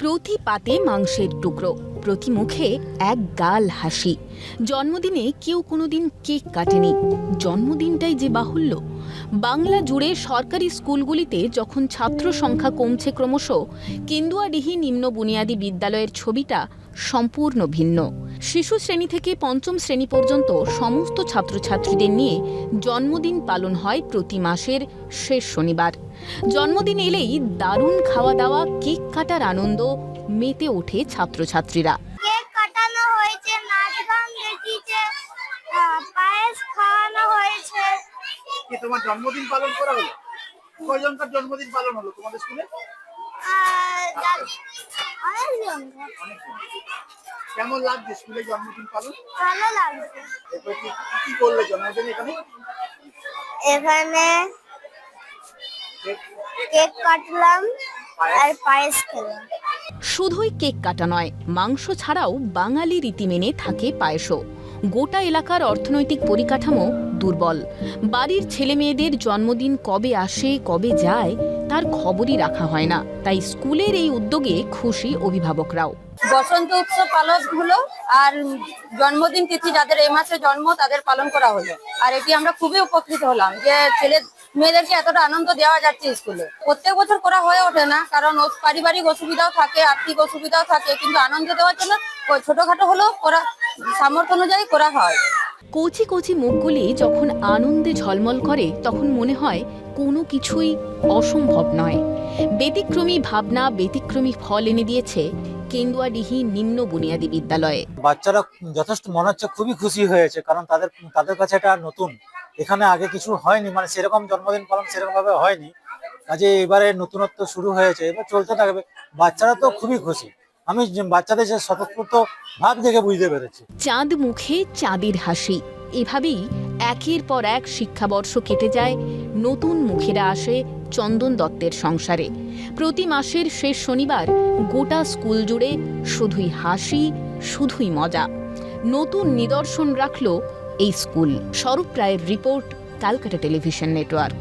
প্রতি পাতে মাংসের টুকরো। প্রতি মুখে এক গাল হাসি। জন্মদিনে কেউ কোনোদিন কেক কাটেনি। জন্মদিনটাই যে বাহুল্য। বাংলা জুড়ে সরকারি স্কুলগুলিতে যখন ছাত্র সংখ্যা কমছে ক্রমশ, কেন্দুয়াডিহি নিম্ন বুনিয়াদী বিদ্যালয়ের ছবিটা সম্পূর্ণ ভিন্ন। শিশু শ্রেণি থেকে পঞ্চম শ্রেণি পর্যন্ত সমস্ত ছাত্রছাত্রীদের নিয়ে জন্মদিন পালন হয় প্রতি মাসের শেষ শনিবার। জন্মদিন এলেই দারুণ খাওয়া দাওয়া কেক কাটার আনন্দ মেতে ওঠে ছাত্রছাত্রীরা। কেক কাটানো হয়েছে নাচ গান দেখিয়েছে পায়েস খাওয়ানো হয়েছে। কি তোমার জন্মদিন পালন করা হলো? কয়জনকার জন্মদিন পালন হলো তোমাদের স্কুলে? কেমন লাগছে স্কুলে জন্মদিন পালন? ভালো লাগছে। এরপর কি কি কি করলে জন্মদিন এখানে? এখানে কেক- কাটলাম আর পায়েস খেলাম। শুধুই কেক কাটা নয় মাংস ছাড়াও বাঙালি রীতি মেনে থাকে পায়েসও। গোটা এলাকার অর্থনৈতিক পরিকাঠামো দুর্বল। বাড়ির ছেলে মেয়েদের জন্মদিন কবে আসে কবে যায় তার খবরই রাখা হয় না। তাই স্কুলের এই উদ্যোগে খুশি অভিভাবকরাও। বসন্ত উৎসব পালন হলো আর জন্মদিন তিথি যাদের এই মাসে জন্ম তাদের পালন করা হলো। আর এটি আমরা খুবই উপকৃত হলাম যে ছেলে মেয়েদেরকে এতটা আনন্দ দেওয়া যাচ্ছে স্কুলে। প্রত্যেক বছর করা হয়ে ওঠে না কারণ পারিবারিক অসুবিধাও থাকে আর্থিক অসুবিধাও থাকে কিন্তু আনন্দ দেওয়ার জন্য ছোটখাটো হলেও করা সামর্থ্য অনুযায়ী করা হয়। কচি কচি মুখগুলি যখন আনন্দে ঝলমল করে তখন মনে হয় কোনো কিছুই অসম্ভব নয়। ব্যতিক্রমী ভাবনা ব্যতিক্রমী ফল এনে দিয়েছে কেন্দুয়াডিহি নিম্ন বুনিয়াদী বিদ্যালয়ে। বাচ্চারা যথেষ্ট মনে হচ্ছে খুবই খুশি হয়েছে কারণ তাদের তাদের কাছে এটা নতুন। এখানে আগে কিছু হয়নি মানে সেরকম জন্মদিন পালন সেরকম ভাবে হয়নি। কাজে এবারে নতুনত্ব শুরু হয়েছে, এবার চলতে থাকবে। বাচ্চারা তো খুবই খুশি। আমি বাচ্চাদের যে স্বতঃস্ফূর্ত ভাব দেখে বুঝতে পেরেছি। চাঁদ মুখে চাঁদের হাসি। এভাবেই একের পর এক শিক্ষাবর্ষ কেটে যায়, নতুন মুখেরা আসে চন্দন দত্তের সংসারে। প্রতি মাসের শেষ শনিবার গোটা স্কুল জুড়ে শুধুই হাসি, শুধুই মজা। নতুন নিদর্শন রাখল এই স্কুল। স্বরূপ রায়ের রিপোর্ট ক্যালকাটা টেলিভিশন নেটওয়ার্ক।